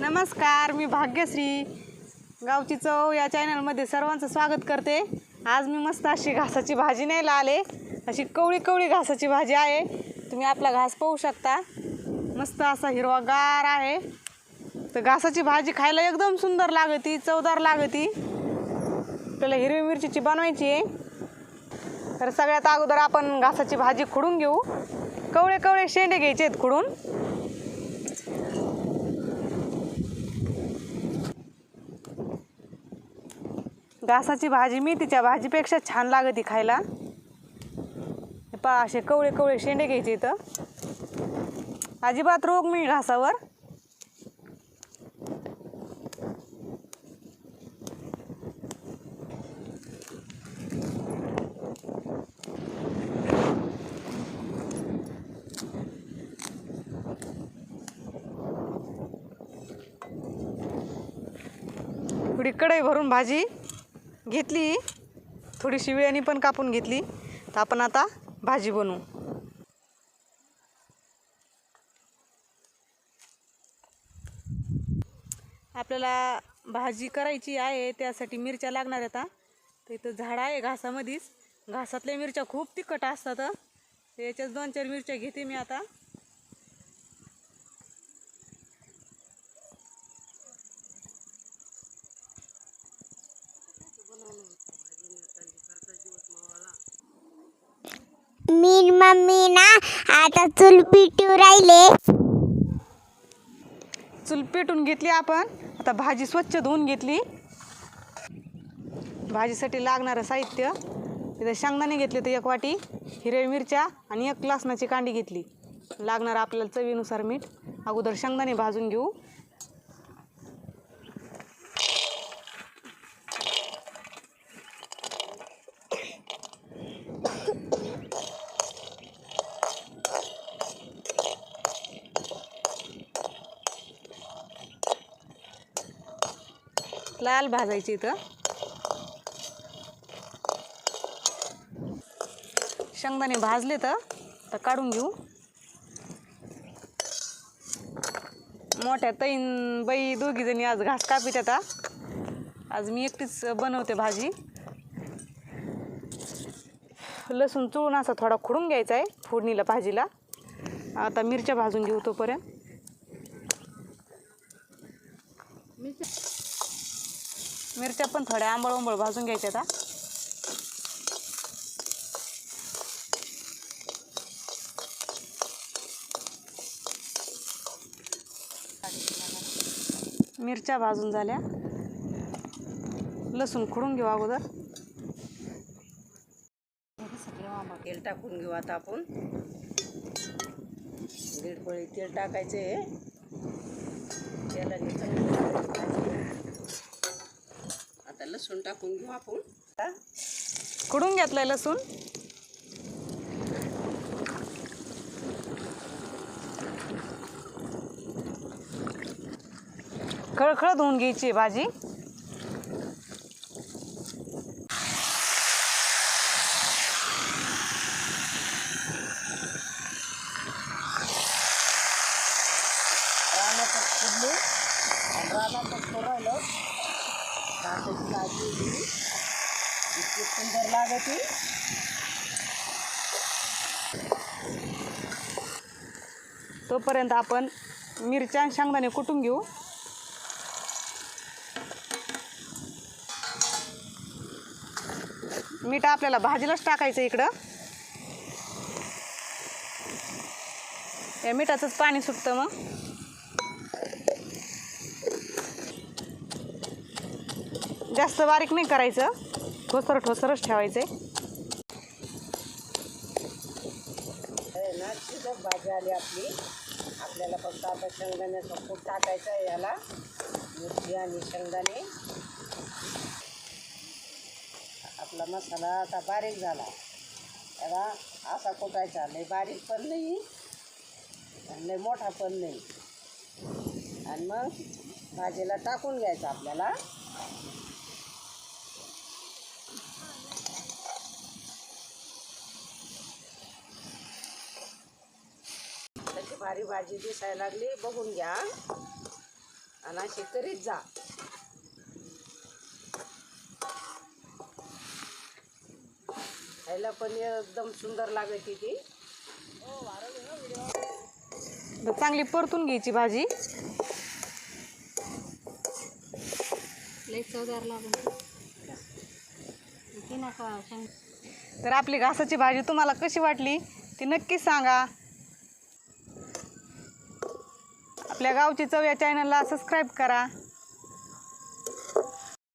नमस्कार मी भाग्यश्री. गावची चव या चॅनलमध्ये सर्वांचं स्वागत करते. आज मी मस्त अशी घासाची भाजी न्यायला आले. अशी कवळी कवळी घासाची भाजी आहे. तुम्ही आपला घास पाहू शकता. मस्त असा हिरवागार आहे. तर घासाची भाजी खायला एकदम सुंदर लागती चवदार लागती आपल्याला हिरवी मिरचीची बनवायची आहे. तर सगळ्यात अगोदर आपण घासाची भाजी खुडून घेऊ. कवळे कवळे शेंडे घ्यायचे आहेत खुडून. घासाची भाजी मेथीच्या भाजीपेक्षा छान लागते खायला. पा पहा असे कवळे कवळे शेंडे घ्यायचे इथं. अजिबात रोग मी घासावर. थोडी कढई भरून भाजी. घेतली. थोडीशी वेळाने पण कापून घेतली. तर आपण आता भाजी बनवू. आपल्याला भाजी करायची आहे त्यासाठी मिरच्या लागणार आहेत आता तर इथं झाड आहे घासामध्येच. घासातल्या मिरच्या खूप तिखट असतात तर याच्यात दोन चार मिरच्या घेते मी आता. मी मम्मी ना आता चूल पिटू राहिले. चूल पेटून घेतली आपण. आता भाजी स्वच्छ धुवून घेतली. भाजीसाठी लागणारं साहित्य. तिथं शेंगदाणे घेतले तर एक वाटी हिरव्या मिरच्या आणि एक लसणाची कांडी घेतली. लागणार आपल्याला चवीनुसार मीठ. अगोदर शेंगदाणे भाजून घेऊ. लाल भाजायची इथं. शेंगदाणे भाजले तर तर काढून घेऊ. मोठ्या तैन बाई दोघी जणी आज घास कापीत आता. आज मी एकटीच बनवते भाजी. लसूण चुळून असा थोडा खुडून घ्यायचा आहे फोडणीला भाजीला. आता मिरच्या भाजून घेऊ तोपर्यंत. मिरच्या पण थोड्या आंबळ उंबळ भाजून घ्यायच्या आता मिरच्या भाजून झाल्या. लसूण खुडून घेऊ अगोदर. तेल टाकून घेऊ आता आपण. दीड पळी तेल टाकायचे तेलाने चांगली लसूण टाकून घेऊ आपण. आता खुडून घेतलाय लसूण? खळखळ धुवून घ्यायची भाजी. राहिलं. भाताची भाजी इतकी सुंदर लागते तोपर्यंत आपण मिरच्या आणि शेंगदाणे कुटून घेऊ. मीठ आपल्याला भाजीलाच टाकायचं इकडं. या मिठाचंच पाणी सुटतं मग. जास्त बारीक नाही करायचं. ठोसर ठोसरच ठेवायचं. आहे ना भाजी आली आपली. आपल्याला फक्त आता शेंगदाण्याचं कूट टाकायचं आहे याला. मिरची आणि शेंगदाणे. आपला मसाला आता बारीक झाला. त्याला असा कुटायचा. लय बारीक पण नाही आणि लय मोठा पण नाही. आणि मग भाजीला टाकून घ्यायचा आपल्याला. भारी भाजी दिसायला लागली. बघून घ्या. आणि अशी करीत जा. खायला पण एकदम सुंदर लागते ती चांगली परतून घ्यायची भाजी. तर आपली घासाची भाजी तुम्हाला कशी वाटली ती नक्कीच सांगा. आपल्या गावची चव या चॅनलला सबस्क्राईब करा.